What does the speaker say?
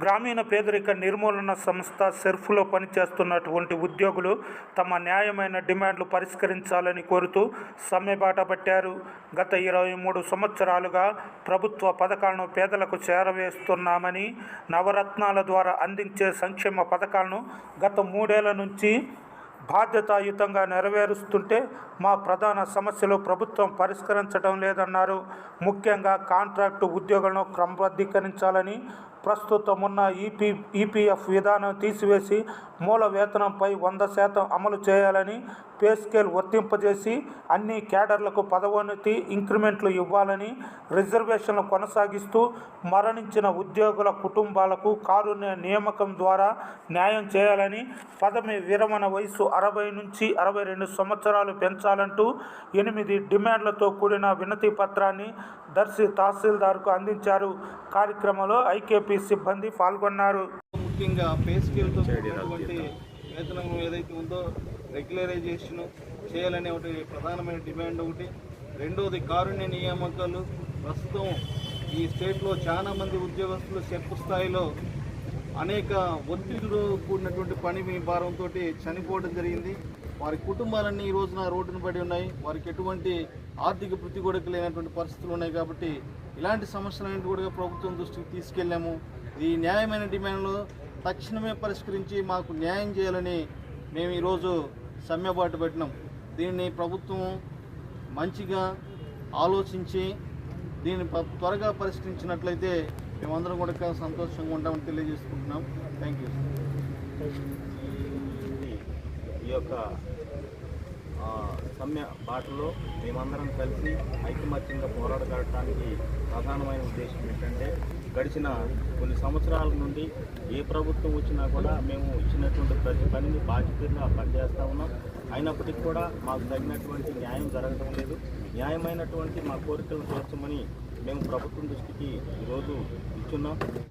గ్రామీణ పేదరిక నిర్మూలన సంస్థ సెర్ఫ్లో పనిచేస్తున్నటువంటి ఉద్యోగులు తమ న్యాయమైన డిమాండ్లు పరిష్కరించాలని కోరుతూ సమ్మెబాట పట్టారు. గత ఇరవై మూడు సంవత్సరాలుగా ప్రభుత్వ పథకాలను పేదలకు చేరవేస్తున్నామని నవరత్నాల ద్వారా అందించే సంక్షేమ పథకాలను గత మూడేళ్ళ నుంచి బాధ్యతాయుతంగా నెరవేరుస్తుంటే మా ప్రధాన సమస్యలు ప్రభుత్వం పరిష్కరించడం లేదన్నారు. ముఖ్యంగా కాంట్రాక్టు ఉద్యోగులను క్రమబద్ధీకరించాలని ప్రస్తుతం ఉన్న ఈపీ ఈపీఎఫ్ విధానం తీసివేసి మూల వేతనంపై వంద శాతం అమలు చేయాలని పే స్కేల్ వర్తింపజేసి అన్ని క్యాడర్లకు పదవోన్నతి ఇంక్రిమెంట్లు ఇవ్వాలని రిజర్వేషన్లు కొనసాగిస్తూ మరణించిన ఉద్యోగుల కుటుంబాలకు కారుణ్య నియామకం ద్వారా న్యాయం చేయాలని పదవి విరమణ వయసు అరవై నుంచి అరవై రెండు సంవత్సరాలు పెంచాలంటూ ఎనిమిది డిమాండ్లతో కూడిన వినతి పత్రాన్ని దర్శి తహసీల్దార్కు అందించారు. కార్యక్రమంలో ఐకేపీ సిబ్బంది పాల్గొన్నారు. ముఖ్యంగా పే స్కేల్తో కూడినటువంటి వేతనం ఏదైతే ఉందో రెగ్యులరైజేషన్ చేయాలనే ఒకటి ప్రధానమైన డిమాండ్ ఒకటి. రెండోది కారుణ్య నియామకాలు. ప్రస్తుతం ఈ స్టేట్లో చాలా మంది ఉద్యోగస్తులు చెప్పు స్థాయిలో అనేక ఒత్తిడిలో కూడినటువంటి పని మీ భారంతో చనిపోవడం జరిగింది. వారి కుటుంబాలన్నీ ఈ రోజున రోడ్డున పడి ఉన్నాయి. వారికి ఎటువంటి ఆర్థిక వృత్తి కూడా లేనటువంటి పరిస్థితులు ఉన్నాయి కాబట్టి ఇలాంటి సమస్యలన్నింటి కూడా ప్రభుత్వం దృష్టికి తీసుకెళ్ళాము. ఈ న్యాయమైన డిమాండ్లు తక్షణమే పరిష్కరించి మాకు న్యాయం చేయాలని మేము ఈరోజు సమ్మెబాటు పెట్టినాం. దీన్ని ప్రభుత్వం మంచిగా ఆలోచించి దీన్ని త్వరగా పరిష్కరించినట్లయితే మేమందరం కూడా సంతోషంగా ఉంటామని తెలియజేసుకుంటున్నాం. థ్యాంక్ యూ ఈ యొక్క ఆ, సమ్మె బాటలో మేమందరం కలిసి ఐకమత్యంగా పోరాడగలటానికి ప్రధానమైన ఉద్దేశం ఏంటంటే గడిచిన కొన్ని సంవత్సరాల నుండి ఏ ప్రభుత్వం వచ్చినా కూడా మేము ఇచ్చినటువంటి ప్రతి పనిని బాధ్యతగా పనిచేస్తూ ఉన్నాం. అయినప్పటికీ కూడా మాకు తగినటువంటి న్యాయం జరగడం లేదు. న్యాయమైనటువంటి మా కోరికలు తీర్చమని మేము ప్రభుత్వం దృష్టికి ఈరోజు ఇచ్చున్నాం.